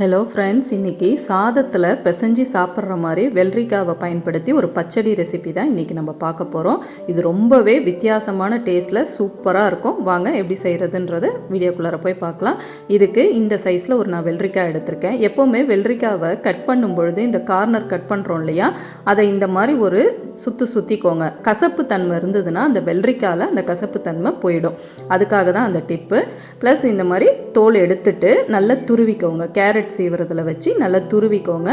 Hello friends இன்றைக்கி சாதத்தில் பிசைஞ்சு சாப்பிட்ற மாதிரி வெள்ளரிக்காவை பயன்படுத்தி ஒரு பச்சடி ரெசிபி தான் இன்றைக்கி நம்ம பார்க்க போகிறோம் இது ரொம்பவே வித்தியாசமான டேஸ்ட்டில் சூப்பராக இருக்கும். வாங்க எப்படி செய்கிறதுன்றத வீடியோக்குள்ளார போய் பார்க்கலாம். இதுக்கு இந்த சைஸில் ஒரு நான் வெள்ளரிக்காய் எடுத்திருக்கேன். எப்போவுமே வெள்ளரிக்காவை கட் பண்ணும் பொழுது இந்த கார்னர் கட் பண்ணுறோம் இல்லையா அதை இந்த மாதிரி ஒரு சுற்று சுற்றிக்கோங்க கசப்பு தன்மை இருந்ததுன்னா அந்த வெள்ளரிக்காயில் அந்த கசப்பு தன்மை போயிடும். அதுக்காக தான் அந்த டிப்பு ப்ளஸ் இந்த மாதிரி தோல் எடுத்துட்டு நல்லா துருவிக்கோங்க. கேரட் சீவுறதுல வச்சு நல்லா துருவிக்கோங்க.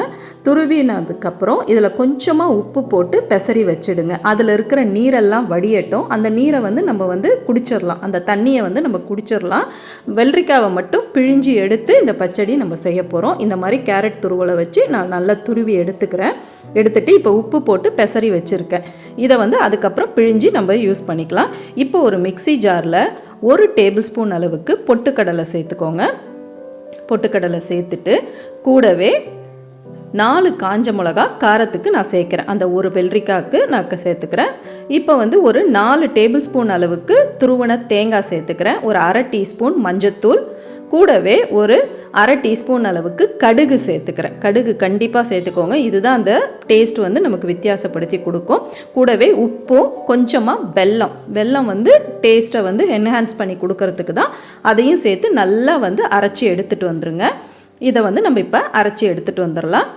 துருவினதுக்கப்புறம் இதில் கொஞ்சமாக உப்பு போட்டு பெசரி வச்சிடுங்க. அதில் இருக்கிற நீரெல்லாம் வடியட்டும். அந்த நீரை வந்து நம்ம வந்து குடிச்சிடலாம் அந்த தண்ணியை வந்து நம்ம குடிச்சிடலாம் வெள்ளரிக்காவை மட்டும் பிழிஞ்சு எடுத்து இந்த பச்சடி நம்ம செய்ய போகிறோம் இந்த மாதிரி கேரட் துருவலை வச்சு நான் நல்லா துருவி எடுத்துக்கிறேன். எடுத்துகிட்டு இப்போ உப்பு போட்டு பெசரி வச்சுருக்கேன். இதை வந்து அதுக்கப்புறம் பிழிஞ்சு நம்ம யூஸ் பண்ணிக்கலாம். இப்போ ஒரு மிக்ஸி ஜாரில் ஒரு டேபிள் ஸ்பூன் அளவுக்கு பொட்டுக்கடலை சேர்த்துக்கோங்க. பொட்டுக்கடலை சேர்த்துட்டு கூடவே நாலு காஞ்ச மிளகா காரத்துக்கு நான் சேர்க்குறேன். அந்த ஒரு வெள்ளரிக்காய்க்கு நான் சேர்த்துக்கிறேன். இப்போ வந்து ஒரு நாலு டேபிள் ஸ்பூன் அளவுக்கு துருவன தேங்காய் சேர்த்துக்கிறேன். ஒரு அரை டீஸ்பூன் மஞ்சத்தூள். கூடவே ஒரு அரை டீஸ்பூன் அளவுக்கு கடுகு சேர்த்துக்கிறேன். கடுகு கண்டிப்பாக சேர்த்துக்கோங்க. இதுதான் அந்த டேஸ்ட் வந்து நமக்கு வித்தியாசப்படுத்தி கொடுக்கும். கூடவே உப்பும் கொஞ்சமாக வெல்லம். வெல்லம் வந்து டேஸ்ட்டை வந்து என்ஹான்ஸ் பண்ணி கொடுக்கறதுக்கு தான் அதையும் சேர்த்து நல்லா வந்து அரைச்சி எடுத்துகிட்டு வந்துருங்க. இதை வந்து நம்ம இப்போ அரைச்சி எடுத்துகிட்டு வந்துடலாம்.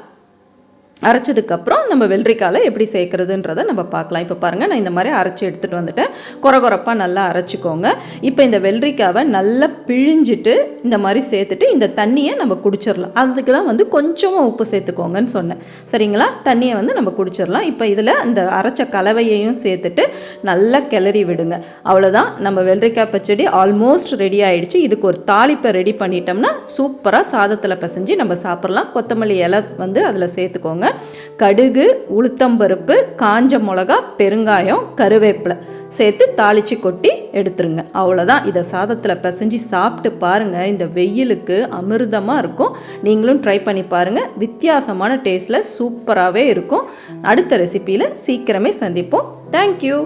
அரைச்சதுக்கப்புறம் நம்ம வெள்ளரிக்காயில் எப்படி சேர்க்குறதுன்றதை நம்ம பார்க்கலாம். இப்போ பாருங்கள் நான் இந்த மாதிரி அரைச்சி எடுத்துகிட்டு வந்துட்டேன். குறகுறப்பாக நல்லா அரைச்சிக்கோங்க. இப்போ இந்த வெள்ளரிக்காவை நல்லா பிழிஞ்சிட்டு இந்த மாதிரி சேர்த்துட்டு இந்த தண்ணியை நம்ம குடிச்சிடலாம். அதுக்கு தான் வந்து கொஞ்சமாக உப்பு சேர்த்துக்கோங்கன்னு சொன்னேன். சரிங்களா? தண்ணியை வந்து நம்ம குடிச்சிடலாம். இப்போ இதில் இந்த அரைச்ச கலவையையும் சேர்த்துட்டு நல்லா கிளறி விடுங்க. அவ்வளோதான் நம்ம வெள்ளரிக்காய் பச்சடி ஆல்மோஸ்ட் ரெடி ஆகிடுச்சு இதுக்கு ஒரு தாளிப்பை ரெடி பண்ணிட்டோம்னா சூப்பராக சாதத்தில் பசைஞ்சு நம்ம சாப்பிட்லாம். கொத்தமல்லி இலை வந்து அதில் சேர்த்துக்கோங்க. கடுகு உளுத்தம்பருப்பு காஞ்ச மிளகா பெருங்காயம் கருவேப்பிலை சேர்த்து தாளித்து கொட்டி எடுத்துருங்க. அவ்வளோதான் இதை சாதத்தில் பிசைஞ்சு சாப்பிட்டு பாருங்கள் இந்த வெயிலுக்கு அமிர்தமாக இருக்கும். நீங்களும் ட்ரை பண்ணி பாருங்கள் வித்தியாசமான டேஸ்ட்டில் சூப்பராகவே இருக்கும். அடுத்த ரெசிப்பியில் சீக்கிரமே சந்திப்போம். தேங்க்யூ